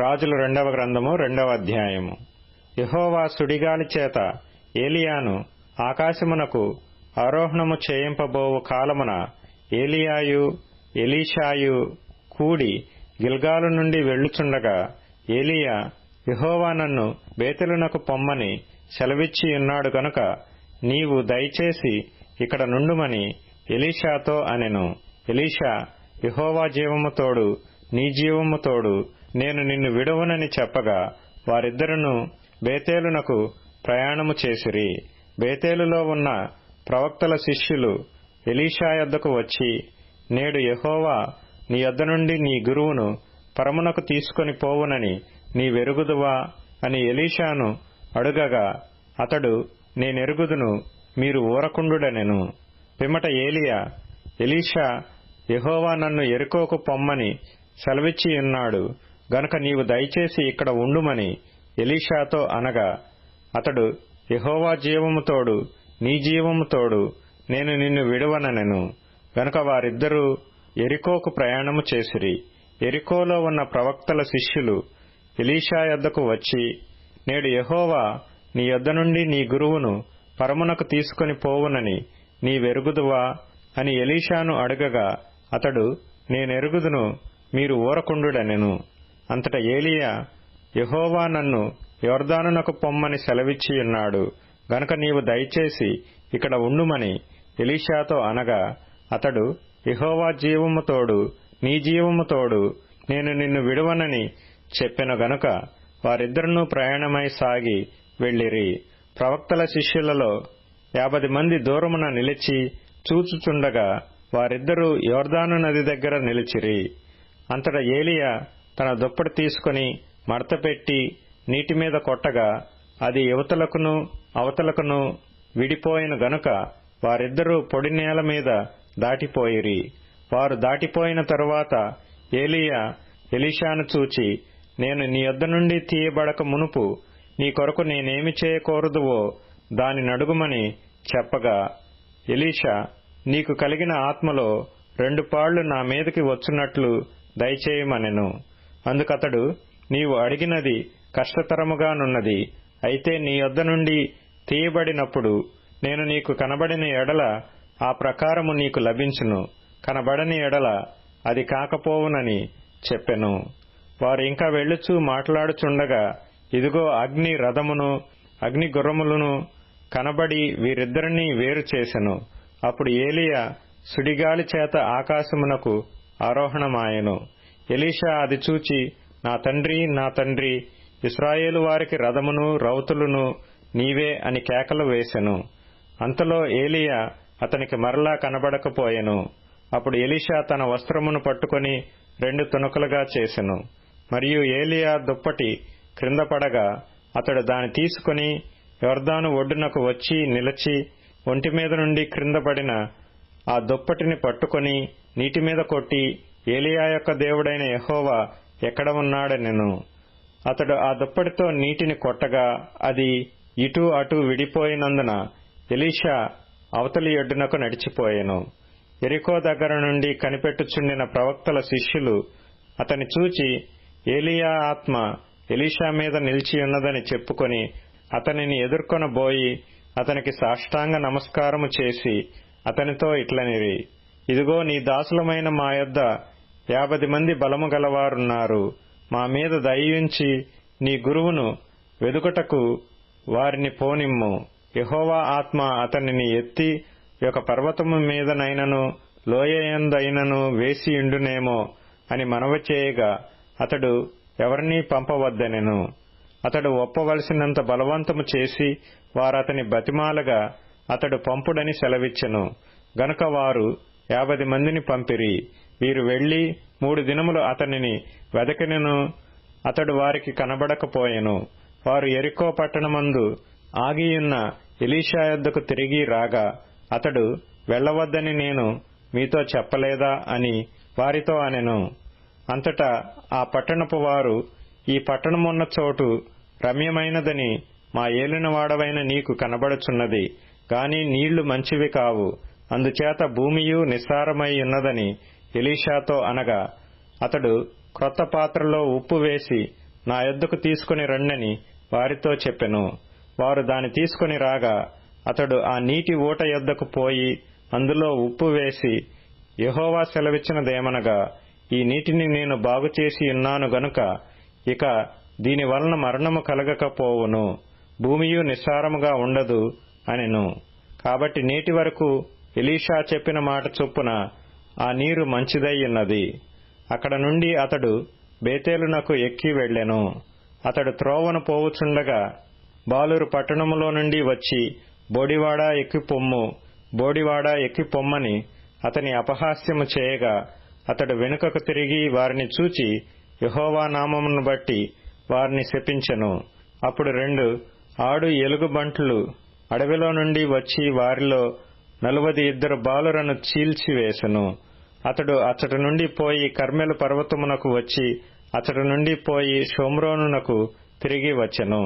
రాజుల రెండవ గ్రంథము రెండవ అధ్యాయము. యహోవా సుడిగాలి చేత ఏలియాను ఆకాశమునకు ఆరోహణము చేయింపబోవు కాలమున ఏలియాయు ఎలీషాయు కూడి గిల్గాలు నుండి వెళ్ళుచుండగా ఏలియా యహోవా నన్ను బేతెలునకు పొమ్మని సెలవిచ్చి ఉన్నాడు గనుక నీవు దయచేసి ఇక్కడ నుండుమని ఎలీషాతో అనెను. ఎలీషా యహోవా జీవము తోడు నీ జీవము తోడు నేను నిన్ను విడవనని చెప్పగా వారిద్దరును బేతేలునకు ప్రయాణము చేసిరి. బేతేలులో ఉన్న ప్రవక్తల శిష్యులు ఎలీషా యొద్దకు వచ్చి నేడు యహోవా నీ యొద్ద నుండి నీ గురువును పరమునకు తీసుకొని పోవునని నీ వెరుగుదువా? అని ఎలీషాను అడుగగా అతడు నేనెరుగుదును మీరు ఊరకుండుడనెను. పిమ్మట ఏలియా ఎలీషా యహోవా నన్ను ఎరుకోకు పొమ్మని సెలవిచ్చి ఉన్నాడు గనుక నీవు దయచేసి ఇక్కడ ఉండుమని ఎలీషాతో అనగా అతడు యహోవా జీవముతోడు నీ జీవముతోడు నేను నిన్ను విడువననెను. గనుక వారిద్దరూ ఎరికోకు ప్రయాణము చేసిరి. ఎరికోలో ఉన్న ప్రవక్తల శిష్యులు ఎలీషా యొద్దకు వచ్చి నేడు యహోవా నీ యొద్ద నుండి నీ గురువును పరమునకు తీసుకొని పోవునని నీ వెరుగుదువా అని ఎలీషాను అడగగా అతడు నేనెరుగుదును మీరు ఊరకుండుడనెను. అంతట ఏలియా యహోవా నన్ను యోర్దానునకు పొమ్మని సెలవిచ్చి ఉన్నాడు. గనుక నీవు దయచేసి ఇక్కడ ఉండుమని ఎలీషాతో అనగా అతడు యహోవా జీవము తోడు నీ జీవము తోడు నేను నిన్ను విడువనని చెప్పెను గనుక వారిద్దరూ ప్రయాణమై సాగి వెళ్ళిరి. ప్రవక్తల శిష్యులలో యాభై మంది దూరమున నిలిచి చూచుచుండగా వారిద్దరూ యోర్దాను నది దగ్గర నిలిచిరి. అంతటా ఏలియా తన దుప్పటి తీసుకుని మడతపెట్టి నీటి మీద కొట్టగా అది యువతలకును అవతలకును విడిపోయిన గనుక వారిద్దరూ పొడి నేల మీద దాటిపోయిరి. వారు దాటిపోయిన తరువాత ఏలియా ఎలీషాను చూచి నేను నీ యొద్ద నుండి తీయబడక మునుపు నీ కొరకు నేనేమి చేయకూడదువో దాని నడుగుమని చెప్పగా ఎలీషా నీకు కలిగిన ఆత్మలో రెండు పాళ్ళు నా మీదకి వచ్చునట్లు దయచేయమనెను. అందుకతడు నీవు అడిగినది కష్టతరముగానున్నది. అయితే నీ యొద్ద నుండి తీయబడినప్పుడు నేను నీకు కనబడిన ఎడల ఆ ప్రకారము నీకు లభించును. కనబడని ఎడల అది కాకపోవునని చెప్పెను. వారు ఇంకా వెళ్ళుచూ మాట్లాడుచుండగా ఇదిగో అగ్ని రథమును అగ్ని గుర్రములను కనబడి వీరిద్దరినీ వేరు చేసెను. అప్పుడు ఏలియా సుడిగాలి చేత ఆకాశమునకు ఆరోహణమాయెను. ఎలీషా అది చూచి నా తండ్రి నా తండ్రి ఇస్రాయేలు వారికి రథమును రౌతులును నీవే అని కేకలు వేసెను. అంతలో ఏలియా అతనికి మరలా కనబడకపోయెను. అప్పుడు ఎలీషా తన వస్త్రమును పట్టుకొని రెండు తునకలుగా చేసెను. మరియు ఏలియా దుప్పటి క్రింద పడగా అతడు దాని తీసుకుని యోర్దాను ఒడ్డునకు వచ్చి నిలచి ఒంటి మీద నుండి క్రింద పడిన ఆ దుప్పటిని పట్టుకొని నీటి మీద కొట్టి ఏలియా యొక్క దేవుడైన యహోవా ఎక్కడ ఉన్నాడనెను అతడు ఆ దుప్పటితో నీటిని కొట్టగా అది ఇటు అటు విడిపోయినందున ఎలీషా అవతలి ఒడ్డునకు నడిచిపోయెను. ఎరికో దగ్గర నుండి కనిపెట్టుచుండిన ప్రవక్తల శిష్యులు అతని చూచి ఏలియా ఆత్మ ఎలీషా మీద నిలిచియున్నదని చెప్పుకొని అతనిని ఎదుర్కొనబోయి అతనికి సాష్టాంగ నమస్కారము చేసి అతనితో ఇట్లనిరి. ఇదిగో నీ దాసులమైన మా యొద్ద యాభై మంది బలము గలవారున్నారు. మా మీద దయించి నీ గురువును వెదుకటకు వారిని పోనిమ్ము. యహోవా ఆత్మ అతనిని ఎత్తి ఒక పర్వతము మీదనైనను లోయయందైనను వేసియుండునేమో అని మనవ చేయగా అతడు ఎవరినీ పంపవద్దనెను. అతడు ఒప్పవలసినంత బలవంతము చేసి వారతని బతిమాలగా అతడు పంపుడని సెలవిచ్చెను. గనుక వారు యాభై మందిని పంపిరి. వీరు వెళ్ళి మూడు దినములు అతనిని వెదకినను. అతడు వారికి కనబడకపోయెను. వారు ఎరికో పట్టణమందు ఆగియున్న ఎలీషా యొద్దకు తిరిగి రాగా అతడు వెళ్ళవద్దని నేను మీతో చెప్పలేదా అని వారితో అనెను. అంతటా ఆ పట్టణపు వారు ఈ పట్టణమున్న చోటు రమ్యమైనదని మా ఏలినవాడవైన నీకు కనబడుచున్నది. గాని నీళ్ళు మంచివి కావు. అందుచేత భూమియు నిస్సారమై ఉన్నదని ఎలీషాతో అనగా అతడు క్రొత్త పాత్రలో ఉప్పు వేసి నా యొద్దకు తీసుకుని రండని వారితో చెప్పెను. వారు దాని తీసుకుని రాగా అతడు ఆ నీటి ఊట యొద్దకు పోయి అందులో ఉప్పు వేసి యహోవా సెలవిచ్చినదేమనగా ఈ నీటిని నేను బాగుచేసి ఉన్నాను గనుక ఇక దీని వలన మరణము కలగకపోవును. భూమియు నిస్సారముగా ఉండదు అనెను. కాబట్టి నేటి వరకు ఎలీషా చెప్పిన మాట చొప్పున ఆ నీరు మంచిదయ్యున్నది అక్కడ నుండి అతడు బేతేలునకు ఎక్కి వెళ్ళెను అతడు త్రోవను పోవుచుండగా బాలురు పట్టణములో నుండి వచ్చి బోడివాడ ఎక్కి పొమ్ము. బోడివాడ ఎక్కి పొమ్మని అతని అపహాస్యము చేయగా అతడు వెనుకకు తిరిగి వారిని చూచి యహోవా నామమును బట్టి వారిని శపించెను. అప్పుడు రెండు ఆడు ఎలుగుబంట్లు అడవిలో నుండి వచ్చి వారిలో నలువది ఇద్దరు బాలురను చీల్చివేసెను. అతడు అచ్చటి నుండి పోయి కర్మెలు పర్వతమునకు వచ్చి అచ్చటి నుండి పోయి షోమ్రోనునకు తిరిగి వచ్చెను.